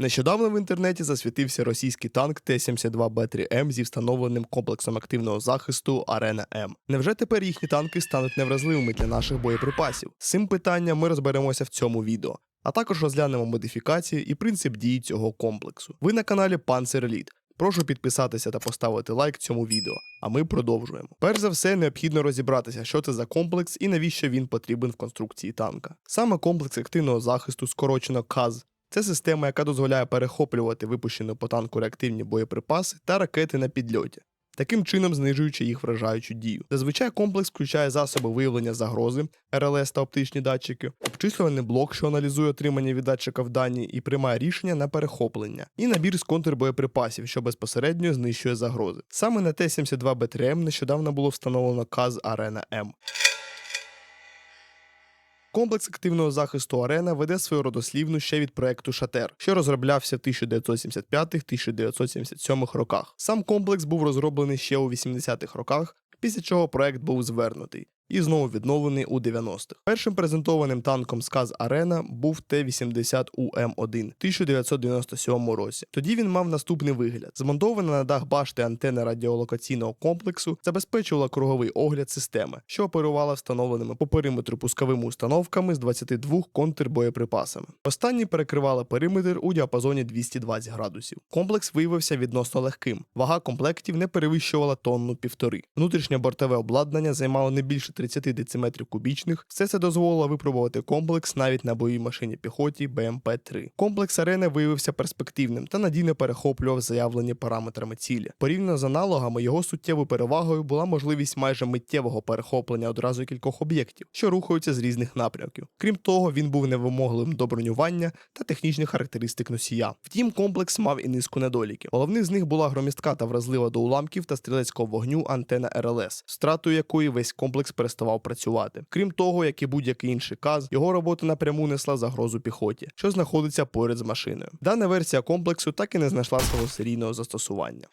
Нещодавно в інтернеті засвітився російський танк Т-72Б3М зі встановленим комплексом активного захисту Арена М. Невже тепер їхні танки стануть невразливими для наших боєприпасів? З цим питанням ми розберемося в цьому відео. А також розглянемо модифікації і принцип дії цього комплексу. Ви на каналі Elite. Прошу підписатися та поставити лайк цьому відео. А ми продовжуємо. Перш за все, необхідно розібратися, що це за комплекс і навіщо він потрібен в конструкції танка. Саме комплекс активного захисту, скорочено КАЗ, це система, яка дозволяє перехоплювати випущені по танку реактивні боєприпаси та ракети на підльоті. Таким чином знижуючи їх вражаючу дію. Зазвичай комплекс включає засоби виявлення загрози, РЛС та оптичні датчики, обчислювальний блок, що аналізує отримані від датчика дані і приймає рішення на перехоплення, і набір з контрбоєприпасів, що безпосередньо знищує загрози. Саме на Т-72Б3М нещодавно було встановлено КАЗ Арена М. Комплекс активного захисту Арена веде свою родослівну ще від проекту Шатер, що розроблявся в 1975-1977 роках. Сам комплекс був розроблений ще у 80-х роках, після чого проект був звернутий. І знову відновлений у 90-х. Першим презентованим танком сказ Арена був Т-80УМ-1 в 1997 році. Тоді він мав наступний вигляд: змонтована на дах башти антенна радіолокаційного комплексу забезпечувала круговий огляд системи, що оперувала встановленими по периметру пусковими установками з 22 контрбоєприпасами. Останні перекривали периметр у діапазоні 220 градусів. Комплекс виявився відносно легким. Вага комплектів не перевищувала тонну півтори. Внутрішнє бортове обладнання займало не більше 30 дециметрів кубічних. Все це дозволило випробувати комплекс навіть на бойовій машині піхоті БМП-3. Комплекс арени виявився перспективним та надійно перехоплював заявлені параметрами цілі. Порівняно з аналогами, його суттєвою перевагою була можливість майже миттєвого перехоплення одразу кількох об'єктів, що рухаються з різних напрямків. Крім того, він був невимогливим до бронювання та технічних характеристик носія. Втім, комплекс мав і низку недоліків. Головних з них була громістка та вразлива до уламків та стрілецького вогню антена РЛС, стратою якої весь комплекс переставав працювати. Крім того, як і будь-який інший каз, його робота напряму несла загрозу піхоті, що знаходиться поряд з машиною. Дана версія комплексу так і не знайшла свого серійного застосування.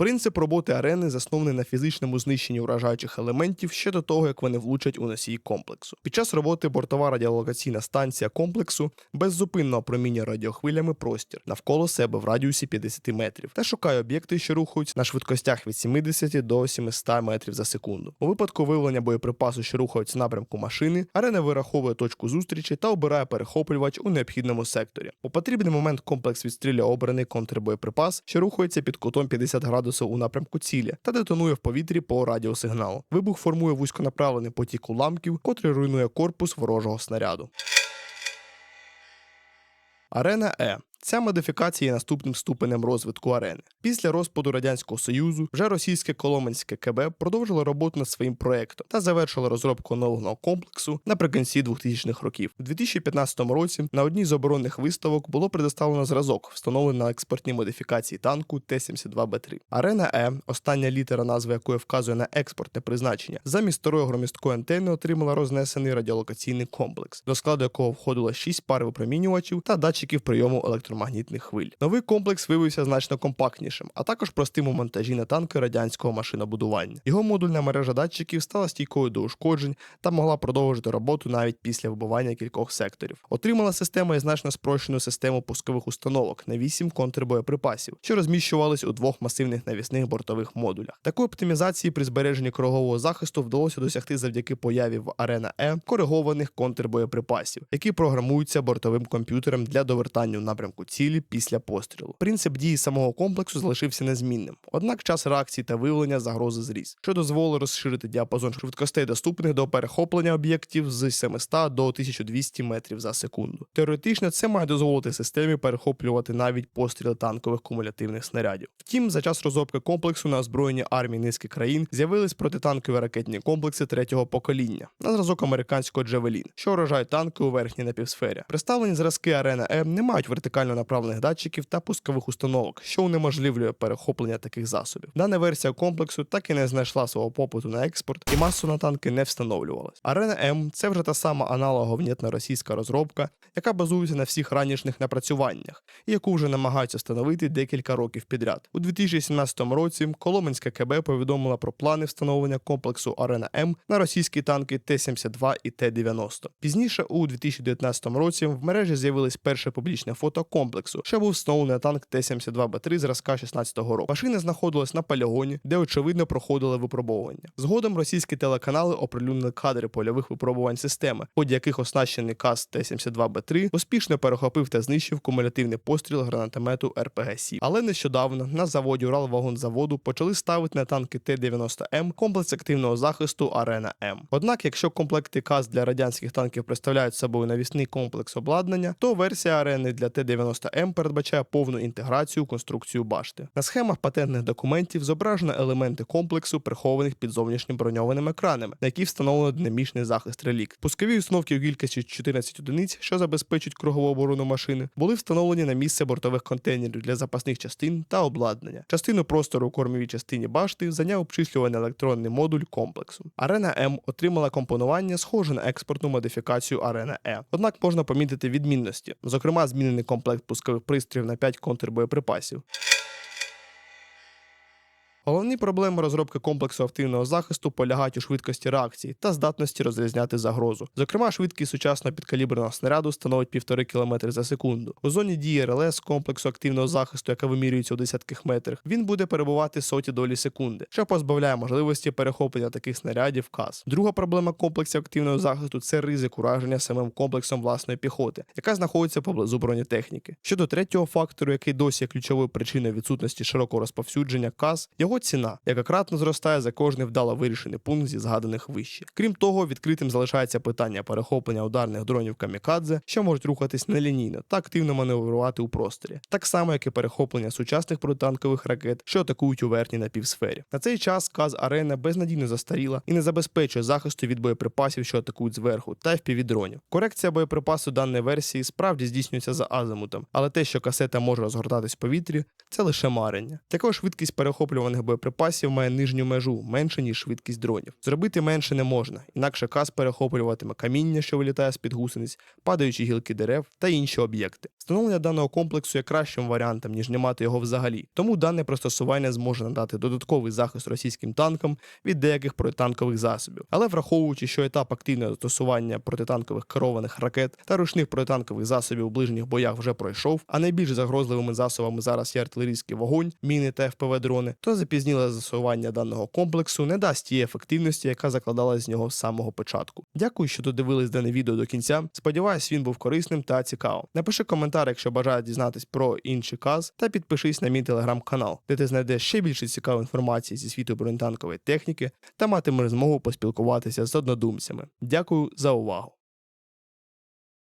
Принцип роботи арени заснований на фізичному знищенні вражаючих елементів ще до того, як вони влучать у носій комплексу. Під час роботи бортова радіолокаційна станція комплексу беззупинно опромінює радіохвилями простір навколо себе в радіусі 50 метрів та шукає об'єкти, що рухаються на швидкостях від 70 до 700 метрів за секунду. У випадку виявлення боєприпасу, що рухаються в напрямку машини, арена вираховує точку зустрічі та обирає перехоплювач у необхідному секторі. У потрібний момент комплекс відстрілює обраний контрбоєприпас, що рухається під кутом 50 градусів у напрямку цілі та детонує в повітрі по радіосигналу. Вибух формує вузьконаправлений потік уламків, котрий руйнує корпус ворожого снаряду. Арена Е Ця модифікація є наступним ступенем розвитку арени. Після розпаду Радянського Союзу вже російське Коломенське КБ продовжило роботу над своїм проєктом та завершило розробку нового комплексу наприкінці 2000-х років. У 2015 році на одній з оборонних виставок було предоставлено зразок, встановлений на експортній модифікації танку Т-72Б3. Арена Е, остання літера назви якої вказує на експортне призначення, замість старої громісткої антени отримала рознесений радіолокаційний комплекс, до складу якого входило 6 пар випромінювачів та датчиків прийому електромагнітних електромагнітних хвиль. Новий комплекс виявився значно компактнішим, а також простим у монтажі на танки радянського машинобудування. Його модульна мережа датчиків стала стійкою до ушкоджень та могла продовжити роботу навіть після вибивання кількох секторів. Отримала система і значно спрощену систему пускових установок на 8 контрбоєприпасів, що розміщувались у двох масивних навісних бортових модулях. Такої оптимізації при збереженні кругового захисту вдалося досягти завдяки появі в Арена Е коригованих контрбоєприпасів, які програмуються бортовим комп'ютером для довертання у напрямку цілі після пострілу. Принцип дії самого комплексу залишився незмінним. Однак час реакції та виявлення загрози зріс, що дозволило розширити діапазон швидкостей, доступних до перехоплення об'єктів з 700 до 1200 метрів за секунду. Теоретично це має дозволити системі перехоплювати навіть постріли танкових кумулятивних снарядів. Втім, за час розробки комплексу на озброєнні армії низки країн з'явились протитанкові ракетні комплекси третього покоління на зразок американського Джевелін, що вражають танки у верхній напівсфері. Представлені зразки Арена М не мають вертикально центрально направлених датчиків та пускових установок, що унеможливлює перехоплення таких засобів. Дана версія комплексу так і не знайшла свого попиту на експорт, і масу на танки не встановлювалась. Арена М це вже та сама аналоговнітна російська розробка, яка базується на всіх ранішніх напрацюваннях, і яку вже намагаються встановити декілька років підряд. У 2017 році Коломенська КБ повідомила про плани встановлення комплексу Арена М на російські танки Т-72 і Т-90. Пізніше, у 2019 році, в мережі з'явилось перше публічне фото комплексу, що був встановлений танк Т-72Б3 зразка 16-го року. Машина знаходилась на полігоні, де очевидно проходили випробовування. Згодом російські телеканали оприлюднили кадри польових випробувань системи, ході яких оснащений КАЗ Т-72Б3 успішно перехопив та знищив кумулятивний постріл гранатомету РПГ-7. Але нещодавно на заводі Уралвагонзаводу почали ставити на танки Т-90М комплекс активного захисту Арена М. Однак, якщо комплекти КАЗ для радянських танків представляють собою навісний комплекс обладнання, то версія арени для Т-90М передбачає повну інтеграцію конструкцію башти. На схемах патентних документів зображено елементи комплексу, прихованих під зовнішнім броньованим екранами, на які встановлено динамічний захист релік. Пускові установки у кількості 14 одиниць, що забезпечують кругову оборону машини, були встановлені на місце бортових контейнерів для запасних частин та обладнання. Частину простору у кормовій частині башти зайняв обчислюваний електронний модуль комплексу. Арена М отримала компонування, схоже на експортну модифікацію Арена Е. Однак можна помітити відмінності, зокрема, змінений комплект пускових пристроїв на 5 контрбоєприпасів. Головні проблеми розробки комплексу активного захисту полягають у швидкості реакції та здатності розрізняти загрозу. Зокрема, швидкість сучасного підкаліберного снаряду становить 1,5 км за секунду. У зоні дії РЛС комплексу активного захисту, яка вимірюється у десятках метрах, він буде перебувати соті долі секунди, що позбавляє можливості перехоплення таких снарядів КАЗ. Друга проблема комплексів активного захисту це ризик ураження самим комплексом власної піхоти, яка знаходиться поблизу бронетехніки. Щодо третього фактору, який досі є ключовою причиною відсутності широкого розповсюдження КАЗ, його ціна, яка кратно зростає за кожний вдало вирішений пункт зі згаданих вище. Крім того, відкритим залишається питання перехоплення ударних дронів камікадзе, що можуть рухатись нелінійно та активно маневрувати у просторі, так само як і перехоплення сучасних протитанкових ракет, що атакують у верхній напівсфері. На цей час КАЗ Арена безнадійно застаріла і не забезпечує захисту від боєприпасів, що атакують зверху, та FPV-дронів. Корекція боєприпасу даної версії справді здійснюється за азимутом, але те, що касета може розгортатись в повітрі, це лише марення. Також швидкість перехоплюваних боєприпасів має нижню межу менше ніж швидкість дронів. Зробити менше не можна, інакше каз перехоплюватиме каміння, що вилітає з під гусениць, падаючі гілки дерев та інші об'єкти. Встановлення даного комплексу є кращим варіантом ніж не мати його взагалі. Тому дане пристосування зможе надати додатковий захист російським танкам від деяких протитанкових засобів. Але враховуючи, що етап активного застосування протитанкових керованих ракет та ручних протитанкових засобів у ближніх боях вже пройшов, а найбільш загрозливими засобами зараз є артилерійський вогонь, міни та ФПВ дрони, то запізніле застосування даного комплексу не дасть тієї ефективності, яка закладалась з нього з самого початку. Дякую, що додивились дане відео до кінця. Сподіваюсь, він був корисним та цікавим. Напиши коментар, якщо бажаєш дізнатись про інший каз, та підпишись на мій телеграм-канал, де ти знайдеш ще більше цікавої інформації зі світу бронетанкової техніки та матимеш змогу поспілкуватися з однодумцями. Дякую за увагу!